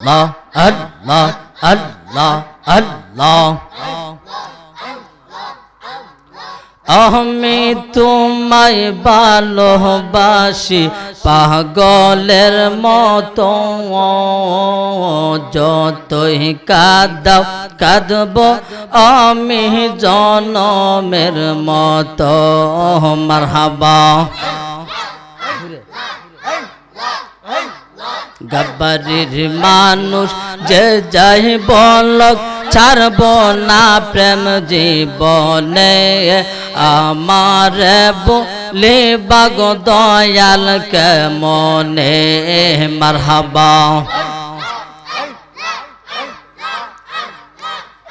আল্লাহ আল্লাহ আল্লাহ আল্লাহ আমি তোমায় ভালোবাসি পাগলের মতো যতই কাঁদাও কাঁদব আমি জনমের মতো মারহাবা গাব্বারির মানুষ, যে যাই বলক, ছাড়ব না প্রেম জীবনে। আমার বলে, বাগ দয়াল কে মনে মারহাবা।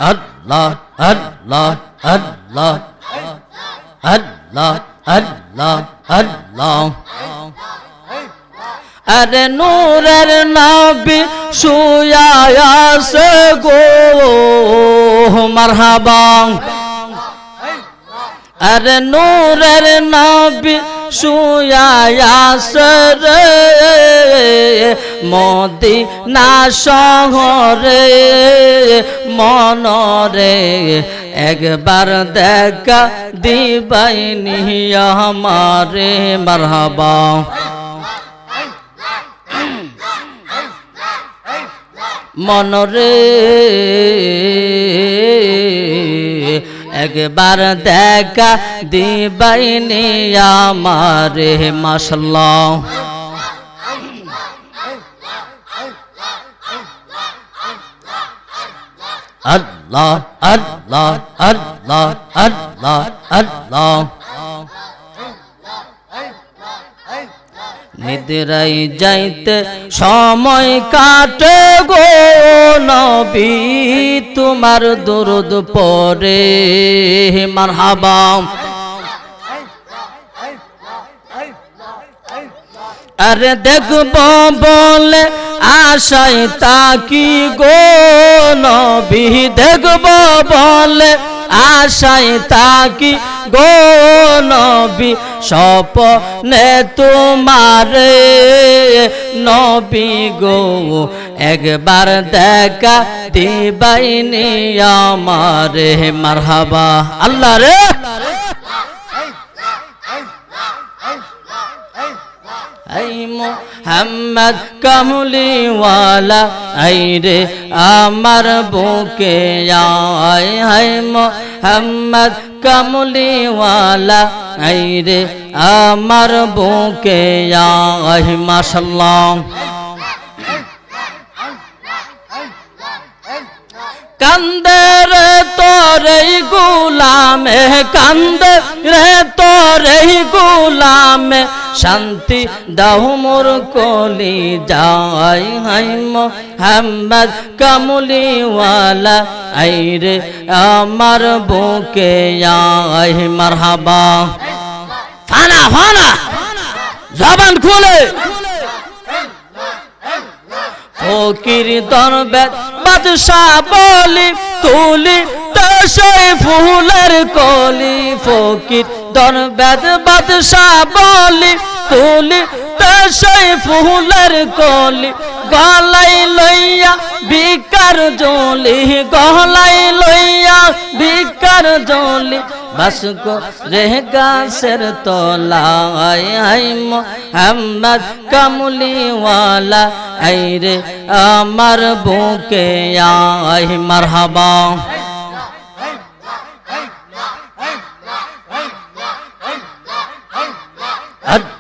আল্লাহ আল্লাহ আল্লাহ আল্লাহ আল্লাহ আল্লাহ। আরে নূরের নবী শুয়ায়াসে গো। মারহাবা। আরে নূরের নবী শুয়ায়াসে রে। মোদি না শহরে মনরে একবার দেখা দিবাইনি আমারে। মারহাবা। মনরে। একবার দেখা দিবাইনি আমার মাসল আল্লাহ আল্লাহ আল্লাহ আল্লাহ আল্লাহ। নিদ্রাই যাইতে সময় কাটে গো নবী, তোমার দরদ পরে মারহাবা। আরে দেখব বলে আশায় তাকি গো নবী, দেখব বলে আশায় তাকি গো নবী স্বপনে তোমার নবী গো একবার দেখা দিবাইনি আমার মারহাবা আল্লাহ রে। এই মোহাম্মদ কামলিওয়ালা আই রে আমার বুকে আয় হাই মোহাম্মদ কামলিওয়ালা আই রে আমার বুকে আয়, মাশাল্লাহ। কান্দে রে তোরে গুলামে, কান্দে রে তোরে গুলামে শান্তি দাও মোর কলি, যাই হাই মোহাম্মদ কামলিওয়ালা আই রে আমার বুকে আই মারহাবা। ফানা ফানা, জবান খুলে। ফকির দরবেদ বাদশাহ বলি তুলি দশই ফুলের কলি। ফকির দরবেদ বাদশাহ বলি তুলি দশই ফুলের কলি, গলাই লইয়া বিকার জলি, গলাই লইয়া বিকার জলি। বাস গো রে গাছের আই মোহাম্মদ কামলিওয়ালা, আই রে আমার বুকে আই মারহাবা।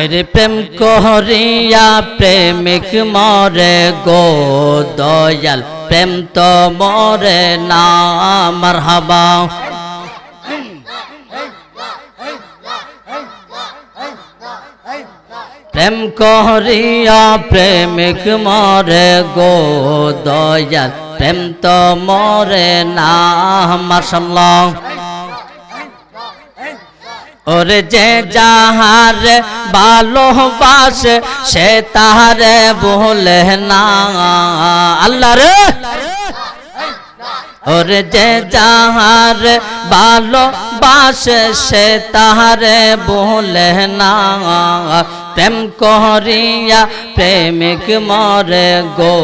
আরে প্রেম করিয়া প্রেমিক মরে গো দয়াল। প্রেম তো মরে না, মারহাবা। প্রেম করিয়া প্রেমিক মরে গো দয়াল। প্রেম তো মরে না মাসাল্লাহ ওরে যে যাহার ভালোবাসে, সে তাহারে বলে না। আল্লাহ রে! ওরে যে যাহার ভালোবাসে, সে তাহারে বলে না। প্রেম করিয়া প্রেমিক মরে গো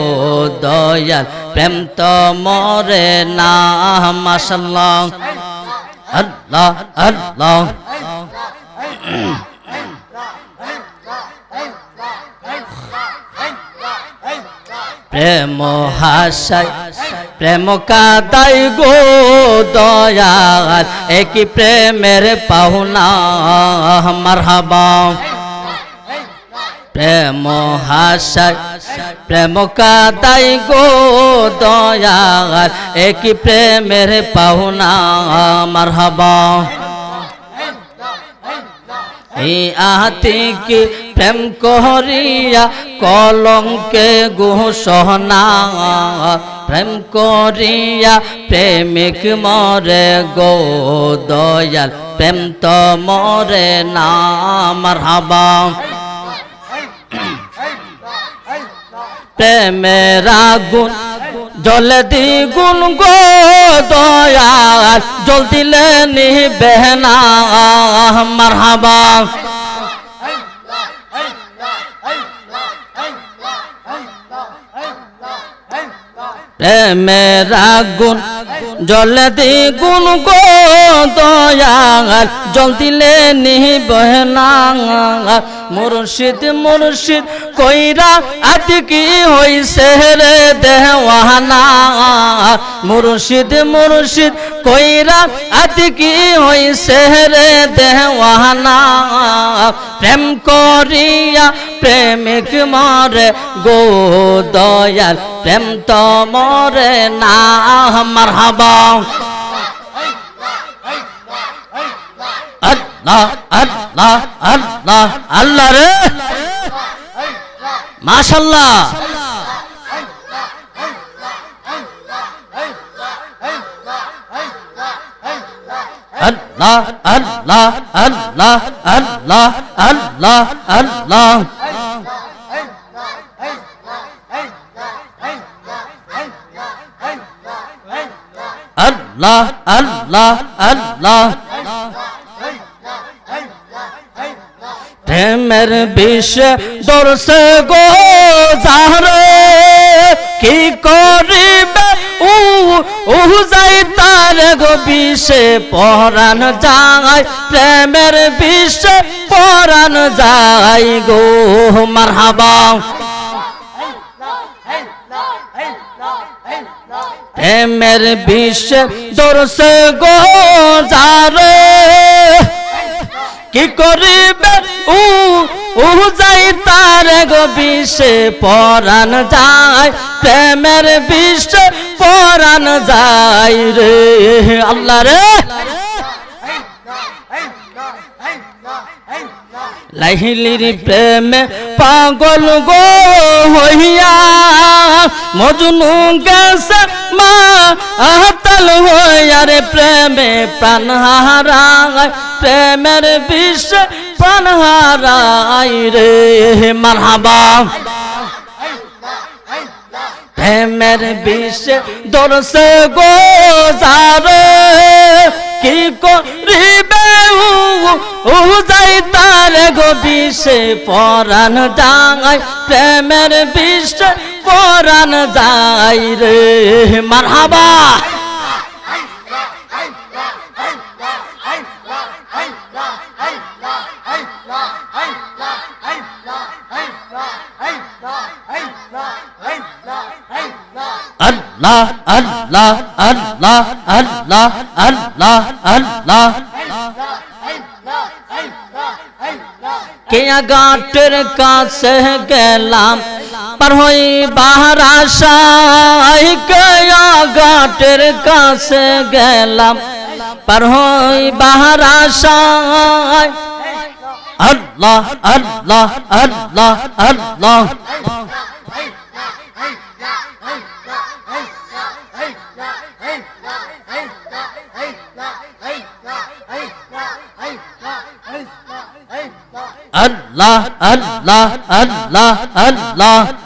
দয়াল, প্রেম তো মরে না মাসাল্লাহ আল্লাহ আল্লাহ। প্রেম হাসাই প্রেম কাদাই গো দয়াল। একই প্রেমের পাহুনা মারহাবা। প্রেম হাসাই প্রেম কাদাই গো দয়াল, একই প্রেমের পাহুনা মারহাবা এই আতিকে প্রেম করিয়া কলঙ্কে ঘোষণা প্রেম করিয়া প্রেমিক মরে গো দয়াল, প্রেম তো মরে না মারহাবা প্রেমের আগুন জল দ্বিগুণ গো দয়াল। জল দিলে নিবে না মারহাবা। প্রেমের আগুন জল দ্বিগুণ গো দয়াল, জল দিলে নিবে না মুর্শিদ মুর্শিদ, কইরা আতকি হইছে রে দেওয়ানা? মুর্শিদ মুর্শিদ, কইরা আতকি হইছে রে দেওয়ানা? প্রেম করিয়া প্রেমিক মরে গো দয়াল প্রেম তো মরে না আমার হব আল্লাহ রে। মাশাল্লাহ। আল্লাহ আল্লাহ আল্লাহ আল্লাহ আল্লাহ আল্লাহ। আল্লাহ আল্লাহ আল্লাহ। প্রেমের বিষ দর্শে গো যারে কি করিবে? উ উহু যাই তার গো বিষে পরাণ যায়, প্রেমের বিষে পরাণ যায় গো। মারহাবা। প্রেমের বিষ দর্শে গো যারে কি করিবে? উ উ যাই তার গো বিষে পরাণ যায়। প্রেমের বিষ পরাণ যায় রে। আল্লাহ রে। লাহিলির প্রেমে পাগল গো হইয়া, মজনু গেছে মা আহতাল হইয়া রে প্রেমে প্রাণ হারায়। প্রেমের বিষ প্রাণ হারায় রে মারহাবা। প্রেমের বিষ দরসে গো যারে কি করিবে ও তার গো বিষে পরাণ ডাঙায়। প্রেমের বিষ পরাণ যাই রে মারহাবা Allah, Allah, Allah, Allah, Allah, Allah. কেয়া গাটের কাছে গেলাম পার হই বাহার আশায় গয়া ঘাটের কাছে গেলাম। পার হই বাহার আশায়। আল্লাহ আল্লাহ আল্লাহ আল্লাহ। Allah, Allah, Allah, Allah.